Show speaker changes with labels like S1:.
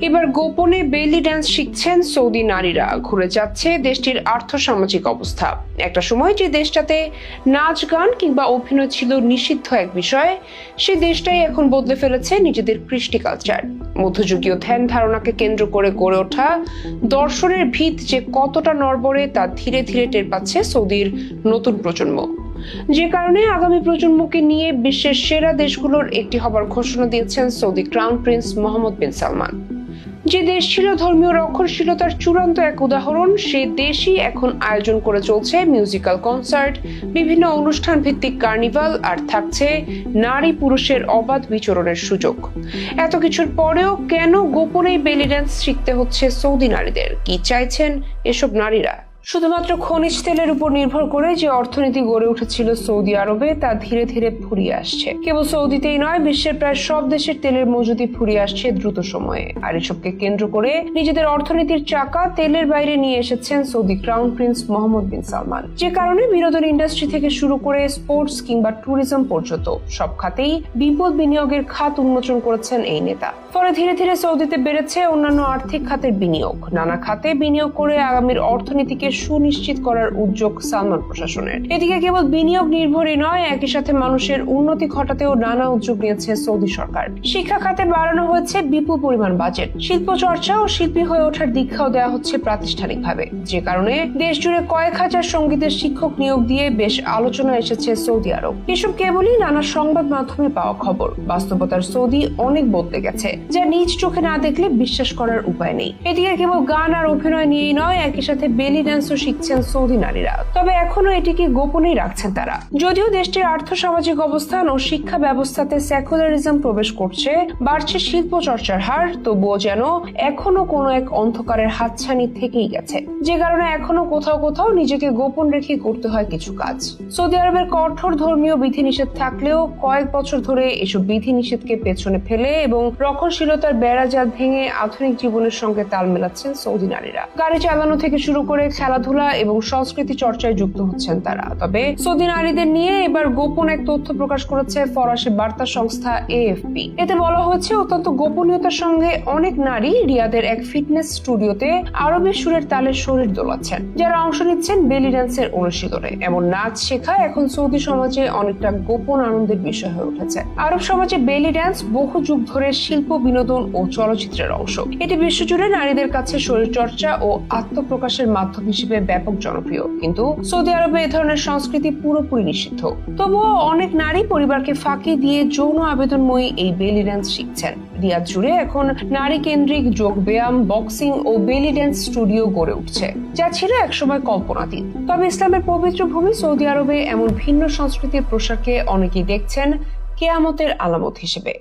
S1: এবার গোপনে বেলি ড্যান্স শিখছেন সৌদি নারীরা। ঘুরে যাচ্ছে দেশটির আর্থসামাজিক অবস্থা। একটা সময় যে দেশটাতে নাচ গান কিংবা অভিনয় ছিল নিষিদ্ধ এক বিষয়, সে দেশটাই এখন বদলে ফেলেছে নিজেদের কৃষ্টি কালচার মধ্যযুগীয় ধ্যান ধারণাকে কেন্দ্র করে গড়ে ওঠা দর্শনের ভিত যে কতটা নড়বড়ে তা ধীরে ধীরে টের পাচ্ছে সৌদির নতুন প্রজন্ম। যে কারণে আগামী প্রজন্মকে নিয়ে বিশ্বের সেরা দেশগুলোর একটি হবার ঘোষণা দিয়েছেন Saudi crown prince Mohammed bin Salman. যে দেশ ছিল ধর্মীয় রক্ষণশীলতার চূড়ান্ত এক উদাহরণ, সে দেশই এখন আয়োজন করে চলছে মিউজিক্যাল কনসার্ট বিভিন্ন অনুষ্ঠান ভিত্তিক কার্নিভাল আর থাকছে নারী পুরুষের অবাধ বিচরণের সুযোগ। এত কিছুর পরেও কেন গোপনেই বেলি ড্যান্স শিখতে হচ্ছে সৌদি নারীদের? কি চাইছেন এসব নারীরা? শুধুমাত্র খনিজ তেলের উপর নির্ভর করে যে অর্থনীতি গড়ে উঠেছিল সৌদি আরবে, তা ধীরে ধীরে ফুরিয়ে আসছে। কেবল সৌদিতেই নয়, বিশ্বের প্রায় সব দেশের তেলের মজুদি ফুরিয়ে আসছে দ্রুত সময়ে। আর এসবকে কেন্দ্র করে নিজেদের অর্থনীতির চাকা তেলের বাইরে নিয়ে এসেছেন Saudi crown prince Mohammed bin Salman. যে কারণে বিনোদন ইন্ডাস্ট্রি থেকে শুরু করে স্পোর্টস কিংবা ট্যুরিজম পর্যন্ত সব খাতেই বিপুল বিনিয়োগের খাত উন্মোচন করেছেন এই নেতা। ফলে ধীরে ধীরে সৌদিতে বেড়েছে অন্যান্য আর্থিক খাতের বিনিয়োগ। নানা খাতে বিনিয়োগ করে আগামীর অর্থনীতিকে সুনিশ্চিত করার উদ্যোগ সালমান প্রশাসনের। এদিকে কেবল বিনিয়োগ নির্ভরই নয়, একই সাথে মানুষের উন্নতি ঘটাতেও নানা উদ্যোগ নিয়েছে সৌদি সরকার। শিক্ষা খাতে বাড়ানো হয়েছে বিপুল পরিমাণ বাজেট। শিল্প চর্চা ও শিল্পী হয়ে ওঠার দীক্ষাও দেওয়া হচ্ছে প্রাতিষ্ঠানিকভাবে। যে কারণে দেশ জুড়ে কয়েক হাজার সঙ্গীতের শিক্ষক নিয়োগ দিয়ে বেশ আলোচনা এসেছে সৌদি আরব। এসব কেবলই নানা সংবাদ মাধ্যমে পাওয়া খবর। বাস্তবতার সৌদি অনেক বদলে গেছে, যা নিজ চোখে না দেখলে বিশ্বাস করার উপায় নেই। এদিকে কেবল গান আর অভিনয় নিয়েই নয়, একই সাথে বেলি ড্যান্সও শিখছেন সৌদি নারীরা। তবে এখনও এটিকে গোপনেই রাখছেন তারা। যদিও দেশটির আর্থসামাজিক অবস্থান ও শিক্ষা ব্যবস্থাতে সেকুলারিজম প্রবেশ করছে, বাড়ছে শিল্প চর্চার হার, তবুও যেন এখনও কোনো এক অন্ধকারের হাতছানি থেকেই গেছে। যে কারণে এখনও কোথাও কোথাও নিজেকে গোপন রেখে করতে হয় কিছু কাজ। সৌদি আরবের কঠোর ধর্মীয় বিধিনিষেধ থাকলেও কয়েক বছর ধরে এসব বিধিনিষেধকে পেছনে ফেলে এবং রক্ষণশীলতার বেড়াজাল ভেঙে আধুনিক জীবনের সঙ্গে তাল মেলাচ্ছেন সৌদি নারীরা। গাড়ি চালানো থেকে শুরু করে খেলাধুলা এবং সংস্কৃতি চর্চায় যুক্ত হচ্ছেন তারা। তবে সৌদি নারীদের নিয়ে এবার গোপন এক তথ্য প্রকাশ করেছে ফরাসি বার্তা সংস্থা এএফপি। এতে বলা হয়েছে অত্যন্ত গোপনীয়তার সঙ্গে অনেক নারী রিয়াদের এক ফিটনেস স্টুডিওতে আরবি সুরের তালে শরীর দোলাচ্ছেন, যারা অংশ নিচ্ছেন বেলি ড্যান্সের অনুশীলনে। এমন নাচ শেখা এখন সৌদি সমাজে অনেকটা গোপন আনন্দের বিষয় হয়ে উঠেছে। আরব সমাজে বেলি ড্যান্স বহু যুগ ধরে শিল্প, বিনোদন ও চলচ্চিত্রের অংশ। এটি বিশ্বজুড়ে নারীদের কাছে শরীর চর্চা ও আত্মপ্রকাশের মাধ্যম হিসেবে ব্যাপক জনপ্রিয়। কিন্তু সৌদি আরবে এ ধরনের সংস্কৃতি পুরোপুরি নিষিদ্ধ। তবুও অনেক নারী পরিবারকে ফাঁকি দিয়ে যৌন আবেদনময়ী এই বেলি ড্যান্স শিখছেন। রিয়াদ জুড়ে এখন নারী কেন্দ্রিক যোগ ব্যায়াম, বক্সিং ও বেলি ড্যান্স স্টুডিও গড়ে উঠছে, যা ছিল একসময় কল্পনাতীত। তবে ইসলামের পবিত্র ভূমি সৌদি আরবে এমন ভিন্ন সংস্কৃতির প্রসারকে অনেকেই দেখছেন কেয়ামতের আলামত হিসেবে।